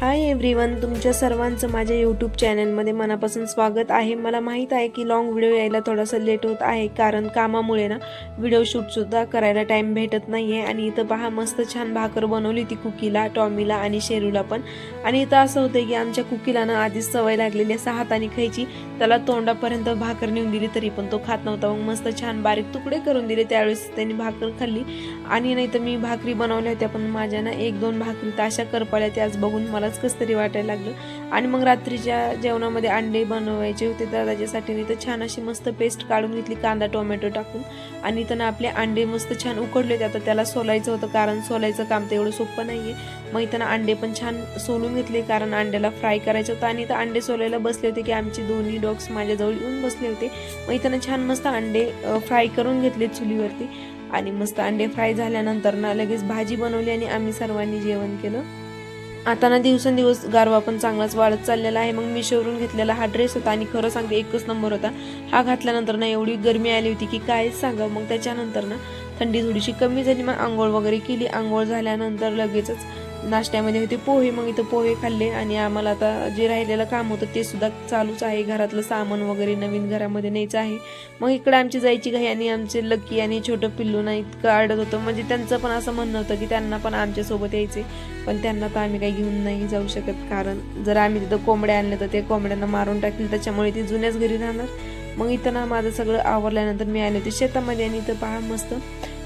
Hi everyone तुमच्या सर्वांचं माझ्या यूट्यूब चॅनलमध्ये मनापासून स्वागत आहे. मला माहीत आहे की लॉंग व्हिडिओ यायला थोडासा लेट होत आहे कारण कामामुळे ना व्हिडिओ शूटसुद्धा करायला टाईम भेटत नाही आहे आणि इथं पहा मस्त छान भाकर बनवली ती कुकीला टॉमीला आणि शेरूला पण. आणि इथं असं होतं की आमच्या कुकीला ना आधीच सवय लागलेली आहे सहा हाताने खायची. त्याला तोंडापर्यंत भाकर नेऊन दिली तरी पण तो खात नव्हता. मग मस्त छान बारीक तुकडे करून दिले त्यावेळेस त्यांनी भाकर खाल्ली. आणि नाही तर मी भाकरी बनवल्या होत्या पण माझ्या ना एक दोन भाकरी तर अशा करपाल्या त्याच बघून मला मलाच कस तरी वाटायला लागलं. आणि मग रात्रीच्या जेवणामध्ये अंडे बनवायचे होते दादाच्यासाठी मी तर छान अशी मस्त पेस्ट काढून घेतली कांदा टोमॅटो टाकून. आणि त्यांना आपले अंडे मस्त छान उकडले होते आता त्याला सोलायचं होतं कारण सोलायचं काम तर एवढं सोपं नाही आहे मग इथं अंडे पण छान सोलून घेतले कारण अंड्याला फ्राय करायचं होतं. आणि तर अंडे सोलायला बसले होते की आमचे दोन्ही डॉग्स माझ्याजवळ येऊन बसले होते. मग इथं छान मस्त अंडे फ्राय करून घेतले चुलीवरती. आणि मस्त अंडे फ्राय झाल्यानंतर ना लगेच भाजी बनवली आणि आम्ही सर्वांनी जेवण केलं. आता ना दिवसेंदिवस गारवा पण चांगलाच वाढत चाललेला आहे. मग मी घेतलेला हा ड्रेस होता आणि खरं सांगते एकच नंबर होता. हा घातल्यानंतर ना एवढी गरमी आली होती की काय सांगा मग त्याच्यानंतर ना थंडी थोडीशी कमी झाली मग आंघोळ वगैरे केली. आंघोळ झाल्यानंतर लगेचच नाश्त्यामध्ये होते पोहे मग इथं पोहे खाल्ले आणि आम्हाला आता जे राहिलेलं काम होतं ते सुद्धा चालूच आहे. घरातलं सामान वगैरे नवीन घरामध्ये न्यायचं आहे. मग इकडे आमची जायची घाई आणि आमचे लकी आणि छोटं पिल्लू ना इतकं आडत होतं. म्हणजे त्यांचं पण असं म्हणणं होतं की त्यांना पण आमच्यासोबत यायचे पण त्यांना तर आम्ही काही घेऊन नाही जाऊ शकत. कारण जर आम्ही तिथं कोंबड्या आणल्या तर ते कोंबड्यांना मारून टाकतील. त्याच्यामुळे ती जुन्याच घरी राहणार. मग इथं ना माझं सगळं आवरल्यानंतर मी आले होते शेतामध्ये आणि इथं पहा मस्त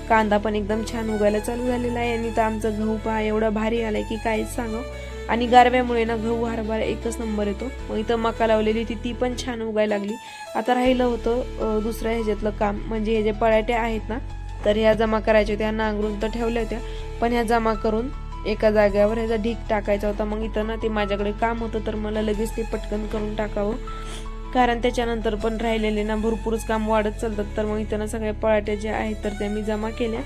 कांदा पण एकदम छान उगायला चालू झालेला आहे आणि तर आमचा गहू पहा एवढा भारी आलाय की काहीच सांगा. आणि गारव्यामुळे ना गहू हरभरा एकच नंबर येतो. मग इथं मका लावलेली होती ती पण छान उगायला लागली. आता राहिलं होतं दुसऱ्या ह्याच्यातलं काम. म्हणजे हे जे पळाटे आहेत ना तर ह्या जमा करायच्या होत्या नांगरून तर ठेवल्या होत्या. पण ह्या जमा करून एका जाग्यावर ह्याचा ढीक टाकायचा होता. मग इथं ना ते माझ्याकडे काम होतं तर मला लगेच ते पटकन करून टाकावं. कारण त्याच्यानंतर पण राहिलेले ना भरपूरच काम वाढत चालतात. तर मग इथं ना सगळ्या पळाट्या ज्या आहेत तर त्या मी जमा केल्या.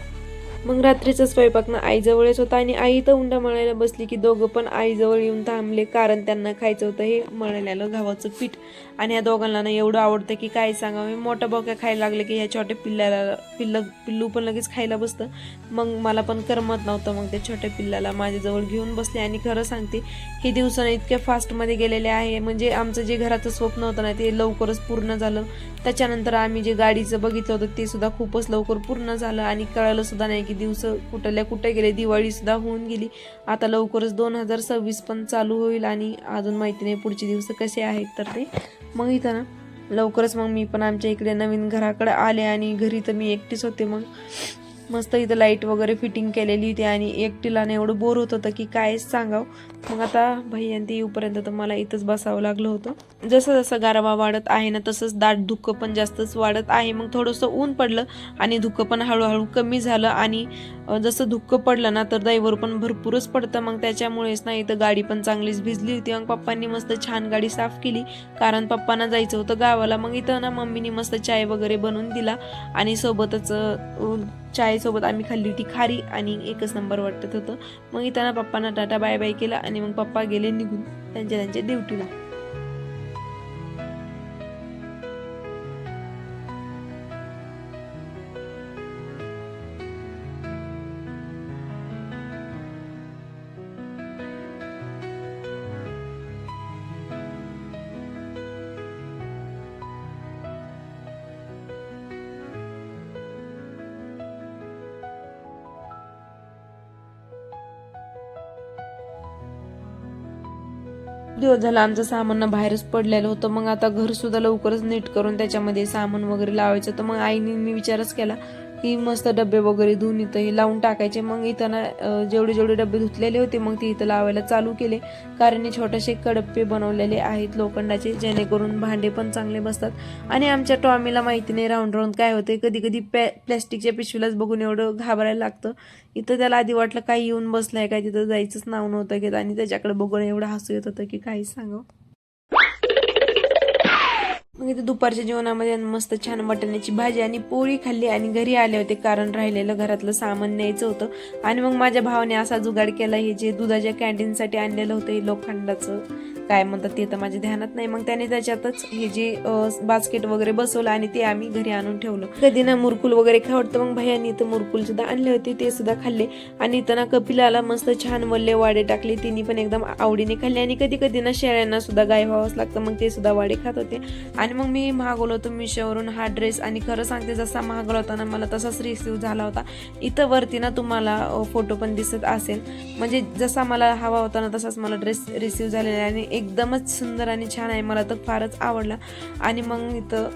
मग रात्रीचा स्वयंपाक ना आईजवळच होता आणि आई तर उंडा मळायला बसली की दोघं पण आईजवळ येऊन थांबले कारण त्यांना खायचं होतं हे मळलेलं घावाचं पीठ. आणि या दोघांना ना एवढं आवडतं की काय सांगावं? मोठा बोक्या खायला लागले की ह्या छोट्या पिल्ल्याला पिल्ल पिल्लू पण लगेच खायला बसतं. मग मला पण करमत नव्हतं मग त्या छोट्या पिल्लाला माझ्याजवळ घेऊन बसले आणि खरं सांगते हे दिवसानं इतक्या फास्टमध्ये गेलेले आहे. म्हणजे आमचं जे घराचं स्वप्न होतं ना ते लवकरच पूर्ण झालं. त्याच्यानंतर आम्ही जे गाडीचं बघितलं होतं ते सुद्धा खूपच लवकर पूर्ण झालं आणि कळलं सुद्धा नाही की दिवस कुठल्या कुठे गेले दिवाळी सुद्धा होऊन गेली. आता लवकरच दोन हजार सव्वीस पण चालू होईल आणि अजून माहिती नाही पुढचे दिवस कसे आहेत तर ते मग इथं ना लवकरच मग मी पण आमच्या इकडे नवीन घराकडे आले आणि घरी तर मी एकटीच होते मग. मस्त इथं लाइट वगैरे फिटिंग केलेली होती आणि एकटीला ना एवढं बोर होत होतं की काय सांगावं. मग आता भैयांती येऊपर्यंत तर मला इथंच बसावं लागलं होतं. जसं जसं गारवा वाढत आहे ना तसंच दाट धुकं पण जास्तच वाढत आहे. मग थोडंसं ऊन पडलं आणि धुकं पण हळूहळू कमी झालं आणि जसं धुकं पडलं ना तर दैवर पण भरपूरच पडतं. मग त्याच्यामुळेच ना इथं गाडी पण चांगलीच भिजली होती. मग पप्पांनी मस्त छान गाडी साफ केली. कारण पप्पांना जायचं होतं गावाला. मग इथं ना मम्मीनी मस्त चाय वगैरे बनवून दिला आणि सोबतच चायसोबत आम्ही खाल्ली होती खारी आणि एकच नंबर वाटत होतं. मग इथं ना पप्पांना टाटा बाय बाय केला आणि मग पप्पा गेले निघून त्यांच्या त्यांच्या ड्युटीला दिवस झाला आमचं सामान बाहेरच पडलेलं होतं. मग आता घर सुद्धा लवकरच नीट करून त्याच्यामध्ये सामान वगैरे लावायचं तर मग आईने मी विचारच केला की मस्त डबे वगैरे धुवून इथं हे लावून टाकायचे. मग इथं ना जेवढे जेवढे डबे धुतलेले होते मग ते इथं लावायला चालू केले. कारण हे छोटेसे कडप्पे बनवलेले आहेत लोखंडाचे जेणेकरून भांडे पण चांगले बसतात. आणि आमच्या टॉमीला माहिती नाही राहून राहून काय होते कधी कधी पॅ प्लॅस्टिकच्या पिशवीलाच बघून एवढं घाबरायला लागतं. इथं त्याला आधी वाटलं काही येऊन बसलंय काय तिथं जायचंच नाव नव्हतं घेत. आणि त्याच्याकडे बघून एवढं हसू येत होतं की काही सांगावं? मग इथे दुपारच्या जेवणामध्ये मस्त छान मटण्याची भाजी आणि पोळी खाल्ली आणि घरी आले होते कारण राहिलेलं घरातलं सामान न्यायचं होतं. आणि मग माझ्या भावाने असा जुगाड केला हे जे दुधाच्या कॅन्टीनसाठी आणलेलं होतं हे लोखंडाचं. काय म्हणतात ते तर माझ्या ध्यानात नाही. मग त्याने त्याच्यातच हे जे बास्केट वगैरे बसवलं आणि ते आम्ही घरी आणून ठेवलं. कधी ना मुरकुल वगैरे खावडतं मग भैयानी तर मुरकुल सुद्धा आणले होते. ते सुद्धा खाल्ले. आणि इथं कपिलाला मस्त छान वल्ले वाडे टाकले. तिने पण एकदम आवडीने खाल्ले. आणि कधी कधी ना शेळ्यांना सुद्धा गाय व्हावंच लागतं. मग ते सुद्धा वाडे खात होते. आणि मग मी मागवलं होतं मिशोवरून हा ड्रेस. आणि खरं सांगते जसा मागवला होता ना मला तसाच रिसिव्ह झाला होता. इथं वरती ना तुम्हाला फोटो पण दिसत असेल. म्हणजे जसा मला हवा होता ना तसाच मला ड्रेस रिसिव्ह झालेला आणि एकदमच सुंदर आणि छान आहे. मला तर फारच आवडला. आणि मग इथं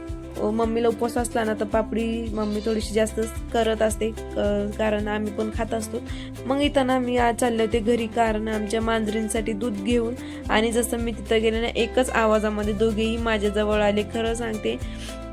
मम्मीला उपवास असला ना तर पापडी मम्मी थोडीशी जास्त करत असते. क- कारण आम्ही पण खात असतो. मग इथं ना मी आज चालले होते घरी कारण आमच्या मांजरींसाठी दूध घेऊन. आणि जसं मी तिथं गेले ना एकच आवाजामध्ये दोघेही माझ्याजवळ आले. खरं सांगते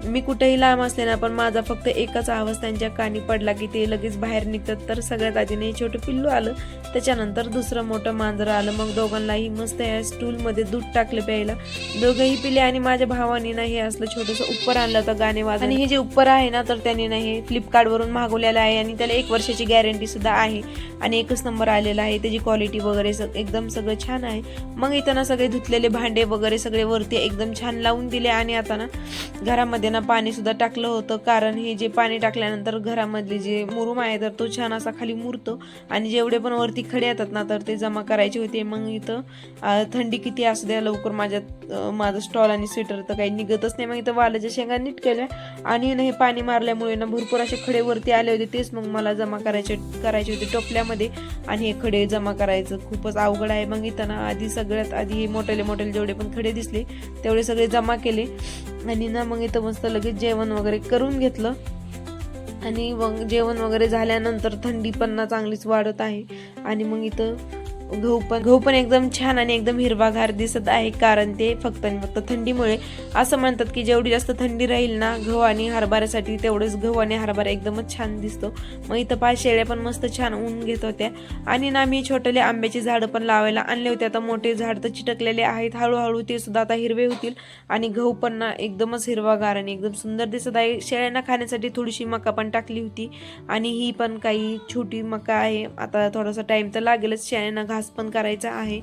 मी कुठेही लांब असले ना पण माझा फक्त एकच आवाज त्यांच्या कानी पडला की ते लगेच बाहेर निघतात. तर सगळ्यात आधी नाही छोटं पिल्लू आलं त्याच्यानंतर दुसरं मोठं मांजरं आलं मग दोघांनाही मस्त या स्टूलमध्ये दूध टाकलं प्यायला. दोघंही पिले आणि माझ्या भावाने ना हे असलं छोटंसं उप्पर आणलं होतं गाणे वाजत आणि हे जे उप्पर आहे ना तर त्याने ना हे फ्लिपकार्टवरून मागवलेलं आहे आणि त्याला एक वर्षाची गॅरंटी सुद्धा आहे. आणि एकच नंबर आलेला आहे त्याची क्वालिटी वगैरे सग एकदम सगळं छान आहे. मग इथं ना सगळे धुतलेले भांडे वगैरे सगळे वरती एकदम छान लावून दिले आणि आता ना घरामध्ये त्यांना पाणी सुद्धा टाकलं होतं. कारण हे जे पाणी टाकल्यानंतर घरामधले जे मुरुम आहे तर तो छान असा खाली मुरतो. आणि जेवढे पण वरती खडे येतात ना तर ते जमा करायचे होते. मग इथं थंडी किती असू द्या लवकर माझ्यात माझं स्टॉल आणि स्वेटर तर काही निघतच नाही. मग इथं वालाच्या शेंगा नीट केल्या. आणि ना हे पाणी मारल्यामुळे ना भरपूर असे खडे वरती आले होते. तेच मग मला जमा करायचे करायचे होते टोपल्यामध्ये. आणि हे खडे जमा करायचं खूपच अवघड आहे. मग इथं ना आधी सगळ्यात आधी हे मोठेले मोठेले जेवढे पण खडे दिसले तेवढे सगळे जमा केले. आणि ना मग इथं मस्त लगेच जेवण वगैरे करून घेतलं. आणि मग जेवण वगैरे झाल्यानंतर थंडी पण ना चांगलीच वाढत आहे. आणि मग इथं गहू पण गहू पण एकदम छान आणि एकदम हिरवागार दिसत आहे कारण ते फक्त आणि फक्त थंडीमुळे असं म्हणतात की जेवढी जास्त थंडी राहील ना गहू आणि हरभऱ्यासाठी तेवढंच गहू आणि हरभरा एकदमच छान दिसतो. मग इथं पाय शेळ्या पण मस्त छान ऊन घेत होत्या. आणि ना मी छोटेले आंब्याची झाडं पण लावायला आणले होते. आता मोठे झाड तर चिटकलेले आहेत. हळूहळू ते सुद्धा आता हिरवे होतील. आणि गहू पण ना एकदमच हिरवागार आणि एकदम सुंदर दिसत आहे. शेळ्यांना खाण्यासाठी थोडीशी मका पण टाकली होती. आणि ही पण काही छोटी मका आहे. आता थोडासा टाइम तर लागेलच. शेळ्यांना घास पण करायचा आहे.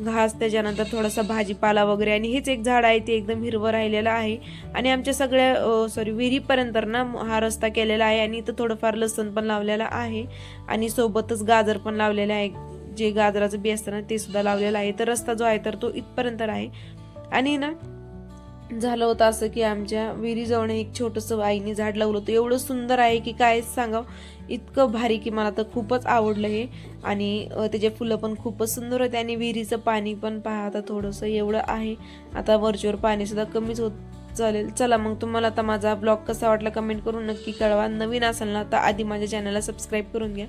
घास त्याच्यानंतर थोडासा भाजीपाला वगैरे आणि हेच एक झाड आहे ते एकदम हिरवं राहिलेलं आहे. आणि आमच्या सगळ्या सॉरी विहिरीपर्यंत ना हा रस्ता केलेला आहे आणि इथं थोडंफार लसण पण लावलेलं आहे. आणि सोबतच गाजर पण लावलेलं आहे. जे गाजराचं बी असतं ना ते सुद्धा लावलेलं आहे. तर रस्ता जो आहे तर तो इथपर्यंत आहे. आणि ना झालं होतं असं की आमच्या विहिरीजवळ एक छोटंसं आईने झाड लावलं होतं. एवढं सुंदर आहे की काय सांगावं? इतकं भारी की मला तर खूपच आवडलं हे. आणि त्याचे फुलं पण खूपच सुंदर होते आणि विहिरीचं पाणी पण पहा आता थोडंसं एवढं आहे. आता वरचीवर पाणीसुद्धा कमीच होत चालेल. चला मग तुम्हाला आता माझा ब्लॉग कसा वाटला कमेंट करून नक्की कळवा. नवीन असाल ना तर आधी माझ्या चॅनलला सबस्क्राईब करून घ्या.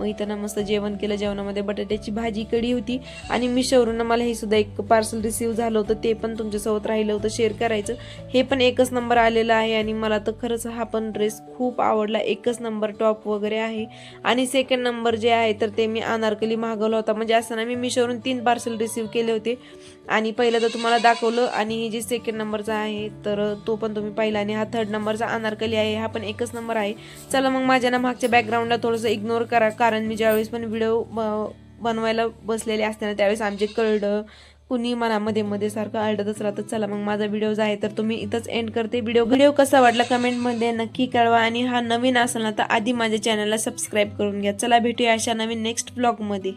मग इथं मस्त जेवण केलं जेवणामध्ये बटाट्याची भाजी कढी होती. आणि मिशोवरून मला हे सुद्धा एक पार्सल रिसीव्ह झालं होतं. ते पण तुमच्यासोबत राहिलं होतं शेअर करायचं. हे पण एकच नंबर आलेला आहे आणि मला तर खरंच हा पण ड्रेस खूप आवडला. एकच नंबर टॉप वगैरे आहे. आणि सेकंड नंबर जे आहे तर ते मी अनारकली मागवला होता. म्हणजे असताना मी मिशोवरून तीन पार्सल रिसीव्ह केले होते. आणि पहिलं तर तुम्हाला दाखवलं आणि हे जे सेकंड नंबरचा आहे तर तो पण तुम्ही पाहिला. आणि हा थर्ड नंबरचा अनारकली आहे हा पण एकच नंबर आहे. चला मग माझ्या ना मागच्या बॅकग्राऊंडला थोडंसं इग्नोर करा. कारण मी ज्यावेळेस पण व्हिडिओ बनवायला बसलेले असते ना त्यावेळेस आमचे कळडं कुणी मनामध्ये मध्ये सारखं आलटतच राहतं चला मग माझा व्हिडिओ आहे तर तुम्ही इथंच एंड करते व्हिडिओ व्हिडिओ कसा वाटला कमेंटमध्ये नक्की कळवा आणि हा नवीन असेल ना तर आधी माझ्या चॅनलला सबस्क्राईब करून घ्या. चला भेटूया अशा नवीन नेक्स्ट ब्लॉगमध्ये